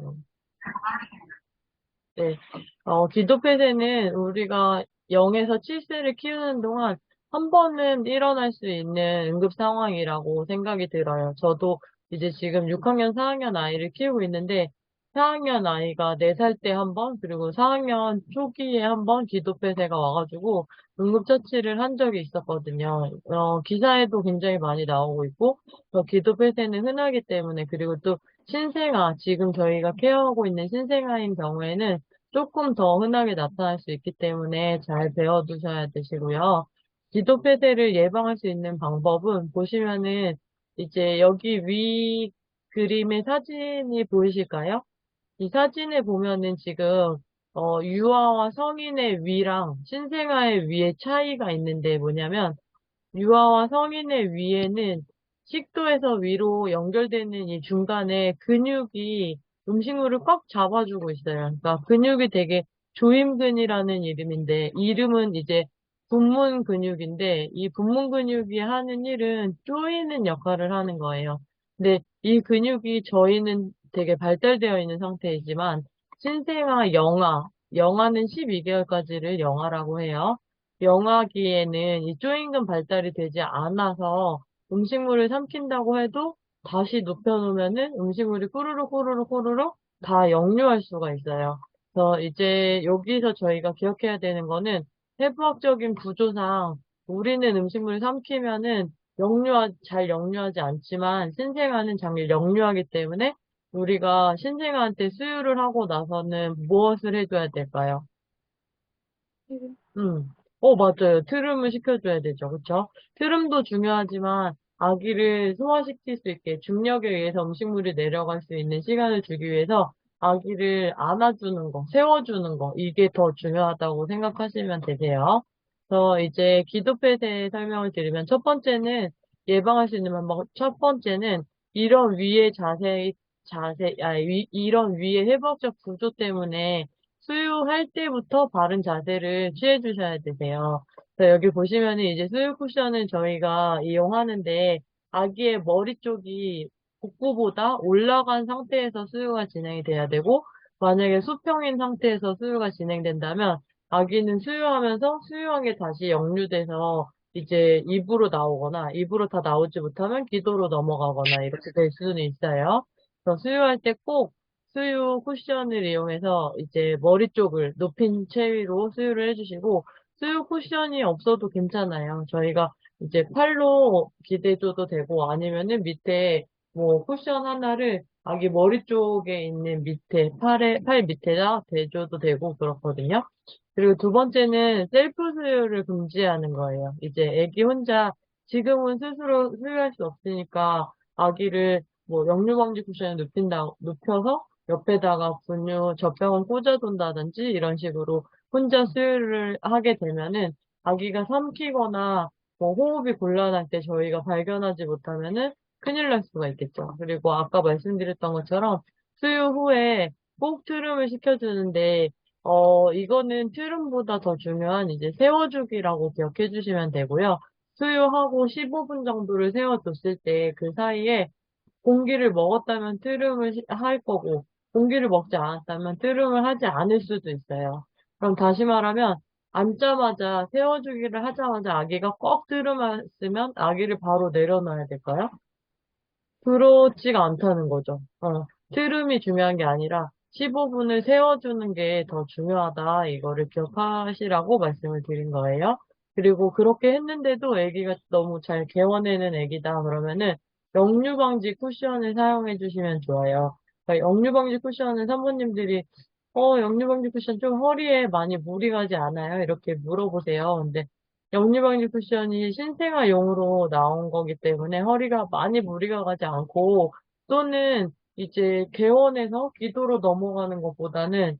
음. 네. 어, 기도폐쇄는 우리가 0에서 7세를 키우는 동안 한 번은 일어날 수 있는 응급 상황이라고 생각이 들어요. 저도 이제 지금 6학년, 4학년 아이를 키우고 있는데 4학년 아이가 4살 때 한 번, 그리고 4학년 초기에 한 번 기도폐쇄가 와가지고 응급처치를 한 적이 있었거든요. 어, 기사에도 굉장히 많이 나오고 있고, 어, 기도폐쇄는 흔하기 때문에, 그리고 또 신생아, 지금 저희가 케어하고 있는 신생아인 경우에는 조금 더 흔하게 나타날 수 있기 때문에 잘 배워두셔야 되시고요. 기도 폐쇄를 예방할 수 있는 방법은 보시면은 이제 여기 위 그림의 사진이 보이실까요? 이 사진에 보면은 지금 어, 유아와 성인의 위랑 신생아의 위의 차이가 있는데 뭐냐면 유아와 성인의 위에는 식도에서 위로 연결되는 이 중간에 근육이 음식물을 꽉 잡아주고 있어요. 그러니까 근육이 되게 조임근이라는 이름인데 이름은 이제 분문 근육인데 이 분문 근육이 하는 일은 조이는 역할을 하는 거예요. 근데 이 근육이 저희는 되게 발달되어 있는 상태이지만 신생아 영아, 영아는 12개월까지를 영아라고 해요. 영아기에는 이 조임근 발달이 되지 않아서 음식물을 삼킨다고 해도 다시 눕혀놓으면은 음식물이 꾸르륵 꾸르륵 꾸르륵 다 역류할 수가 있어요. 그래서 이제 여기서 저희가 기억해야 되는 거는 해부학적인 구조상 우리는 음식물을 삼키면은 역류하, 잘 역류하지 않지만 신생아는 잘 역류하기 때문에 우리가 신생아한테 수유를 하고 나서는 무엇을 해줘야 될까요? 음. 어, 맞아요. 트름을 시켜줘야 되죠. 그쵸? 트름도 중요하지만 아기를 소화시킬 수 있게 중력에 의해서 음식물이 내려갈 수 있는 시간을 주기 위해서 아기를 안아주는 거, 세워주는 거, 이게 더 중요하다고 생각하시면 되세요. 그래서 이제 기도폐쇄 설명을 드리면 첫 번째는 예방할 수 있는 방법, 첫 번째는 이런 위의 자세, 자세, 아, 위, 이런 위의 회복적 구조 때문에 수유할 때부터 바른 자세를 취해 주셔야 되세요. 그래서 여기 보시면은 이제 수유 쿠션을 저희가 이용하는데 아기의 머리 쪽이 복부보다 올라간 상태에서 수유가 진행이 돼야 되고 만약에 수평인 상태에서 수유가 진행된다면 아기는 수유하면서 수유한 게 다시 역류돼서 이제 입으로 나오거나 입으로 다 나오지 못하면 기도로 넘어가거나 이렇게 될 수는 있어요. 그래서 수유할 때 꼭 수유 쿠션을 이용해서 이제 머리 쪽을 높인 채 위로 수유를 해주시고 수유 쿠션이 없어도 괜찮아요. 저희가 이제 팔로 기대줘도 되고 아니면은 밑에 뭐 쿠션 하나를 아기 머리 쪽에 있는 밑에 팔에 팔 밑에다 대줘도 되고 그렇거든요. 그리고 두 번째는 셀프 수유를 금지하는 거예요. 이제 아기 혼자 지금은 스스로 수유할 수 없으니까 아기를 뭐 역류 방지 쿠션에 눕힌다 눕혀서 옆에다가 분유 젖병을 꽂아둔다든지 이런 식으로 혼자 수유를 하게 되면은 아기가 삼키거나 뭐 호흡이 곤란할 때 저희가 발견하지 못하면은 큰일 날 수가 있겠죠. 그리고 아까 말씀드렸던 것처럼 수유 후에 꼭 트름을 시켜주는데 어 이거는 트름보다 더 중요한 이제 세워주기라고 기억해 주시면 되고요. 수유하고 15분 정도를 세워뒀을 때 그 사이에 공기를 먹었다면 트름을 할 거고 공기를 먹지 않았다면 트름을 하지 않을 수도 있어요. 그럼 다시 말하면 앉자마자 세워주기를 하자마자 아기가 꼭 트름했으면 아기를 바로 내려놔야 될까요? 그렇지가 않다는 거죠. 어, 트름이 중요한 게 아니라 15분을 세워주는 게 더 중요하다. 이거를 기억하시라고 말씀을 드린 거예요. 그리고 그렇게 했는데도 아기가 너무 잘 개워내는 아기다. 그러면은 역류 방지 쿠션을 사용해 주시면 좋아요. 그러니까 역류 방지 쿠션은 산부님들이 어, 역류방지 쿠션 좀 허리에 많이 무리 가지 않아요? 이렇게 물어보세요. 근데 역류방지 쿠션이 신생아용으로 나온 거기 때문에 허리가 많이 무리가 가지 않고 또는 이제 개원해서 기도로 넘어가는 것보다는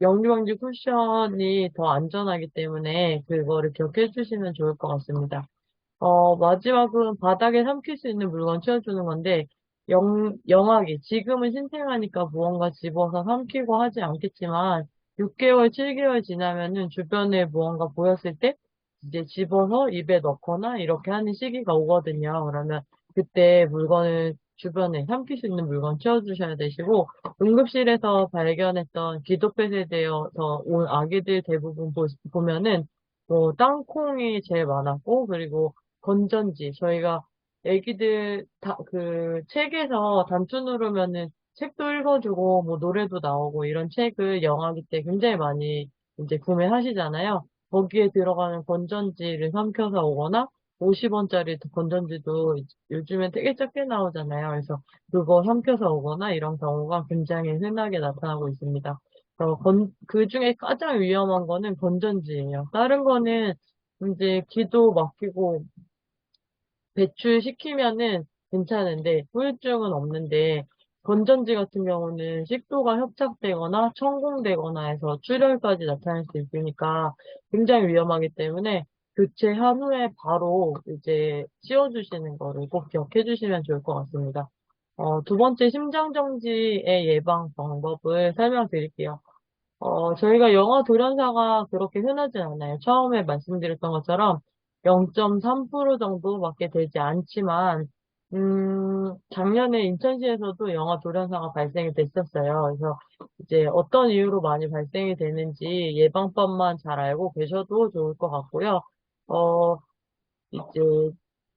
역류방지 쿠션이 더 안전하기 때문에 그거를 기억해 주시면 좋을 것 같습니다. 어, 마지막은 바닥에 삼킬 수 있는 물건 치워주는 건데 영, 영아기, 지금은 신생아니까 무언가 집어서 삼키고 하지 않겠지만 6개월, 7개월 지나면은 주변에 무언가 보였을 때 이제 집어서 입에 넣거나 이렇게 하는 시기가 오거든요. 그러면 그때 물건을 주변에 삼킬 수 있는 물건 치워주셔야 되시고, 응급실에서 발견했던 기도 폐쇄되어서 온 아기들 대부분 보, 보면은, 뭐, 땅콩이 제일 많았고, 그리고 건전지, 저희가 애기들 다, 그, 책에서 단추 누르면은 책도 읽어주고, 뭐, 노래도 나오고, 이런 책을 영화기 때 굉장히 많이 이제 구매하시잖아요. 거기에 들어가는 건전지를 삼켜서 오거나, 50원짜리 건전지도 요즘엔 되게 적게 나오잖아요. 그래서 그거 삼켜서 오거나 이런 경우가 굉장히 흔하게 나타나고 있습니다. 어, 건, 그 중에 가장 위험한 거는 건전지예요. 다른 거는 이제 기도 막히고 배출시키면은 괜찮은데 후유증은 없는데 건전지 같은 경우는 식도가 협착되거나 천공되거나 해서 출혈까지 나타날 수 있으니까 굉장히 위험하기 때문에 교체한 후에 바로 이제 씌워주시는 거를 꼭 기억해 주시면 좋을 것 같습니다. 어, 두 번째 심장정지의 예방 방법을 설명드릴게요. 어, 저희가 영아 돌연사가 그렇게 흔하진 않아요. 처음에 말씀드렸던 것처럼 0.3% 정도밖에 되지 않지만, 음, 작년에 인천시에서도 영아 돌연사가 발생이 됐었어요. 그래서 이제 어떤 이유로 많이 발생이 되는지 예방법만 잘 알고 계셔도 좋을 것 같고요. 어, 이제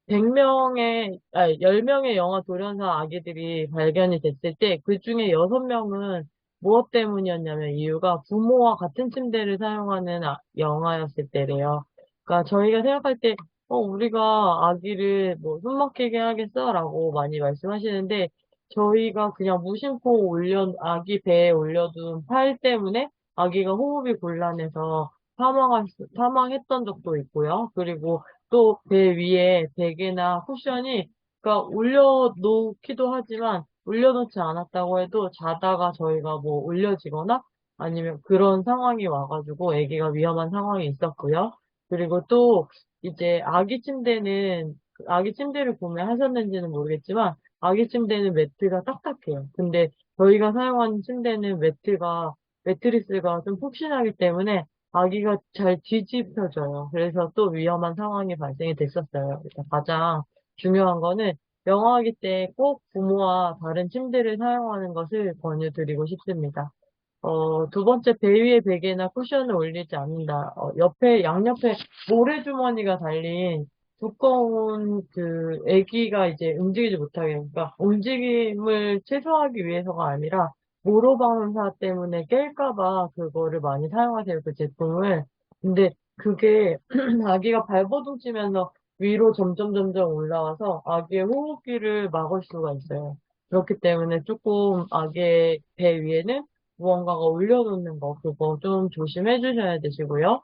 100명의, 아니, 10명의 영아 돌연사 아기들이 발견이 됐을 때, 그 중에 6명은 무엇 때문이었냐면 이유가 부모와 같은 침대를 사용하는 아- 영아였을 때래요. 그러니까 저희가 생각할 때, 어, 우리가 아기를 뭐 숨 막히게 하겠어? 라고 많이 말씀하시는데, 저희가 그냥 무심코 올려, 아기 배에 올려둔 팔 때문에 아기가 호흡이 곤란해서 사망할, 수- 사망했던 적도 있고요. 그리고 또 배 위에 베개나 쿠션이, 그러니까 올려놓기도 하지만, 올려놓지 않았다고 해도 자다가 저희가 뭐 올려지거나 아니면 그런 상황이 와가지고 아기가 위험한 상황이 있었고요. 그리고 또 이제 아기 침대는 아기 침대를 구매하셨는지는 모르겠지만 아기 침대는 매트가 딱딱해요. 근데 저희가 사용하는 침대는 매트가 매트리스가 좀 푹신하기 때문에 아기가 잘 뒤집혀져요. 그래서 또 위험한 상황이 발생이 됐었어요. 일단 가장 중요한 거는 영어하기 때 꼭 부모와 다른 침대를 사용하는 것을 권유드리고 싶습니다. 어, 두 번째, 배 위에 베개나 쿠션을 올리지 않는다. 어, 옆에, 양옆에 모래주머니가 달린 두꺼운 그 애기가 이제 움직이지 못하게, 그러니까 움직임을 최소화하기 위해서가 아니라 모로방사 때문에 깰까봐 그거를 많이 사용하세요, 그 제품을. 근데 그게 아기가 발버둥 치면서 위로 점점 점점 올라와서 아기의 호흡기를 막을 수가 있어요. 그렇기 때문에 조금 아기의 배 위에는 무언가가 올려놓는 거, 그거 좀 조심해 주셔야 되시고요.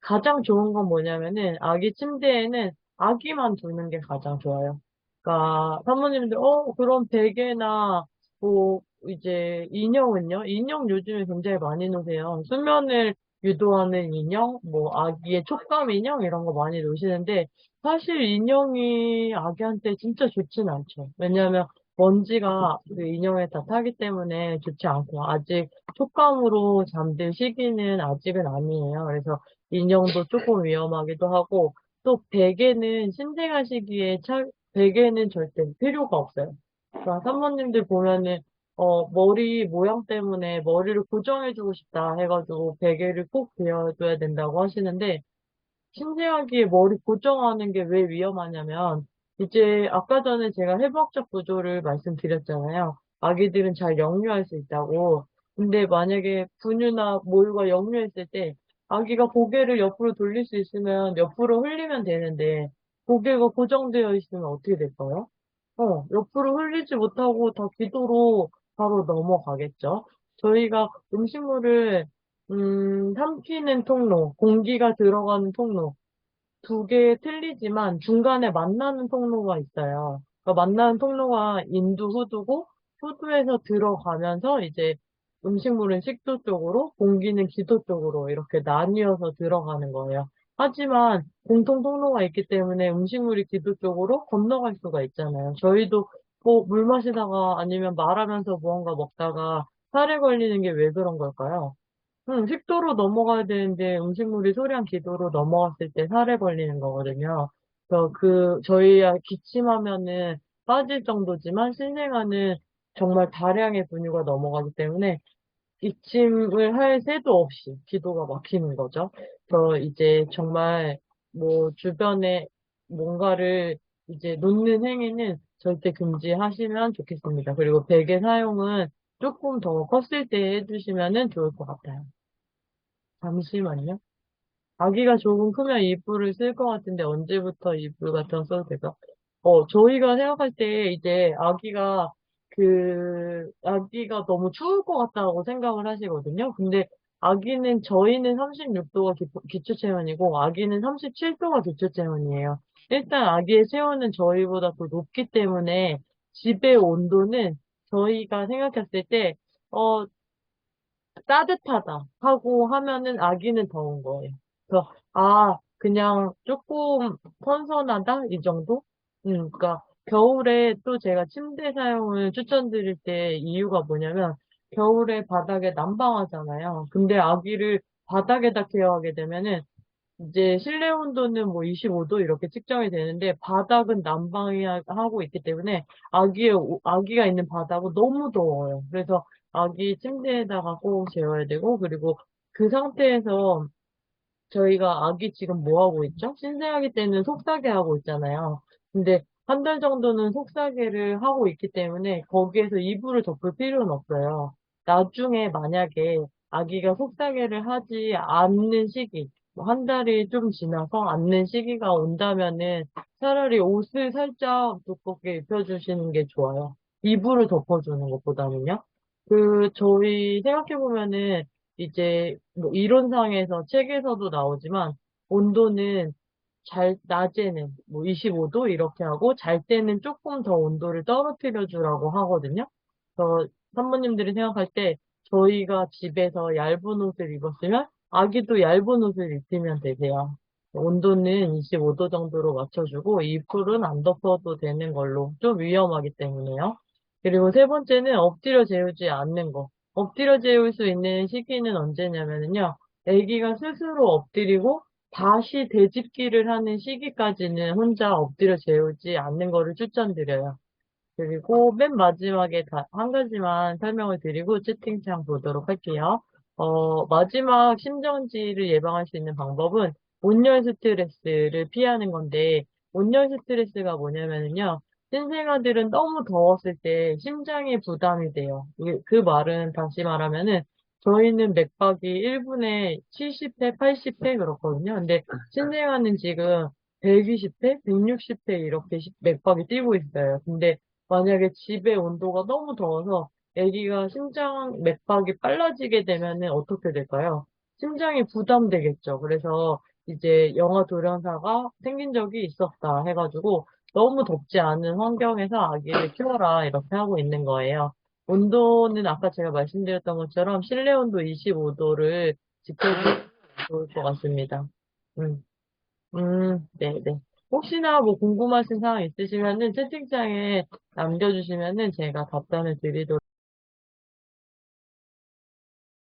가장 좋은 건 뭐냐면은, 아기 침대에는 아기만 두는 게 가장 좋아요. 그러니까, 사모님들, 어, 그럼 베개나, 뭐, 이제, 인형은요? 인형 요즘에 굉장히 많이 놓으세요. 수면을 유도하는 인형, 뭐, 아기의 촉감 인형, 이런 거 많이 놓으시는데, 사실 인형이 아기한테 진짜 좋진 않죠. 왜냐하면, 먼지가 그 인형에 다 타기 때문에 좋지 않고, 아직 촉감으로 잠들 시기는 아직은 아니에요. 그래서 인형도 조금 위험하기도 하고, 또 베개는 신생아 시기에 차, 베개는 절대 필요가 없어요. 그러니까 사모님들 보면은, 어, 머리 모양 때문에 머리를 고정해주고 싶다 해가지고 베개를 꼭 베어줘야 된다고 하시는데, 신생아기에 머리 고정하는 게 왜 위험하냐면, 이제 아까 전에 제가 해부학적 구조를 말씀드렸잖아요. 아기들은 잘 역류할 수 있다고. 근데 만약에 분유나 모유가 역류했을 때 아기가 고개를 옆으로 돌릴 수 있으면 옆으로 흘리면 되는데 고개가 고정되어 있으면 어떻게 될까요? 어, 옆으로 흘리지 못하고 다 기도로 바로 넘어가겠죠. 저희가 음식물을 음, 삼키는 통로, 공기가 들어가는 통로, 두 개 틀리지만 중간에 만나는 통로가 있어요. 그러니까 만나는 통로가 인두, 후두고, 후두에서 들어가면서 이제 음식물은 식도 쪽으로, 공기는 기도 쪽으로 이렇게 나뉘어서 들어가는 거예요. 하지만 공통 통로가 있기 때문에 음식물이 기도 쪽으로 건너갈 수가 있잖아요. 저희도 뭐 물 마시다가 아니면 말하면서 무언가 먹다가 살에 걸리는 게 왜 그런 걸까요? 응, 식도로 넘어가야 되는데 음식물이 소량 기도로 넘어갔을 때 살에 걸리는 거거든요. 그래서 그, 저희야 기침하면은 빠질 정도지만 신생아는 정말 다량의 분유가 넘어가기 때문에 기침을 할 새도 없이 기도가 막히는 거죠. 그래서 이제 정말 뭐 주변에 뭔가를 이제 놓는 행위는 절대 금지하시면 좋겠습니다. 그리고 베개 사용은 조금 더 컸을 때 해주시면 좋을 것 같아요. 잠시만요. 아기가 조금 크면 이불을 쓸 것 같은데 언제부터 이불 같은 거 써도 될까? 어, 저희가 생각할 때 이제 아기가 그 아기가 너무 추울 것 같다고 생각을 하시거든요. 근데 아기는 저희는 36도가 기 초 체온이고 아기는 37도가 기초 체온이에요. 일단 아기의 체온은 저희보다 더 높기 때문에 집의 온도는 저희가 생각했을 때 어, 따뜻하다 하고 하면은 아기는 더운 거예요. 그래서 아 그냥 조금 선선하다 이 정도? 음, 그러니까 겨울에 또 제가 침대 사용을 추천드릴 때 이유가 뭐냐면 겨울에 바닥에 난방하잖아요. 근데 아기를 바닥에다 케어하게 되면은 이제 실내 온도는 뭐 25도 이렇게 측정이 되는데 바닥은 난방이 하고 있기 때문에 아기의 오- 아기가 있는 바닥은 너무 더워요. 그래서 아기 침대에다가 꼭 재워야 되고 그리고 그 상태에서 저희가 아기 지금 뭐 하고 있죠? 신생아기 때는 속삭이 하고 있잖아요. 근데 한 달 정도는 속삭이를 하고 있기 때문에 거기에서 이불을 덮을 필요는 없어요. 나중에 만약에 아기가 속삭이를 하지 않는 시기, 뭐한 달이 좀 지나서 않는 시기가 온다면은 차라리 옷을 살짝 두껍게 입혀주시는 게 좋아요. 이불을 덮어주는 것보다는요. 그, 저희 생각해 보면은 이제 뭐 이론상에서 책에서도 나오지만 온도는 잘 낮에는 뭐 25도 이렇게 하고 잘 때는 조금 더 온도를 떨어뜨려 주라고 하거든요. 그래서 산모님들이 생각할 때 저희가 집에서 얇은 옷을 입었으면 아기도 얇은 옷을 입히면 되세요. 온도는 25도 정도로 맞춰주고 이불은 안 덮어도 되는 걸로 좀 위험하기 때문에요. 그리고 세 번째는 엎드려 재우지 않는 거. 엎드려 재울 수 있는 시기는 언제냐면요. 아기가 스스로 엎드리고 다시 되짚기를 하는 시기까지는 혼자 엎드려 재우지 않는 거를 추천드려요. 그리고 맨 마지막에 다- 한 가지만 설명을 드리고 채팅창 보도록 할게요. 어, 마지막 심정지를 예방할 수 있는 방법은 온열 스트레스를 피하는 건데, 온열 스트레스가 뭐냐면요. 신생아들은 너무 더웠을 때 심장이 부담이 돼요. 그 말은 다시 말하면은 저희는 맥박이 1분에 70회, 80회 그렇거든요. 근데 신생아는 지금 120회, 160회 이렇게 시- 맥박이 뛰고 있어요. 근데 만약에 집의 온도가 너무 더워서 아기가 심장 맥박이 빨라지게 되면은 어떻게 될까요? 심장이 부담되겠죠. 그래서 이제 영아 돌연사가 생긴 적이 있었다 해가지고 너무 덥지 않은 환경에서 아기를 키워라 이렇게 하고 있는 거예요. 온도는 아까 제가 말씀드렸던 것처럼 실내 온도 25도를 지켜주면 좋을 것 같습니다. 음, 음, 네, 네. 혹시나 뭐 궁금하신 사항 있으시면은 채팅창에 남겨주시면은 제가 답변을 드리도록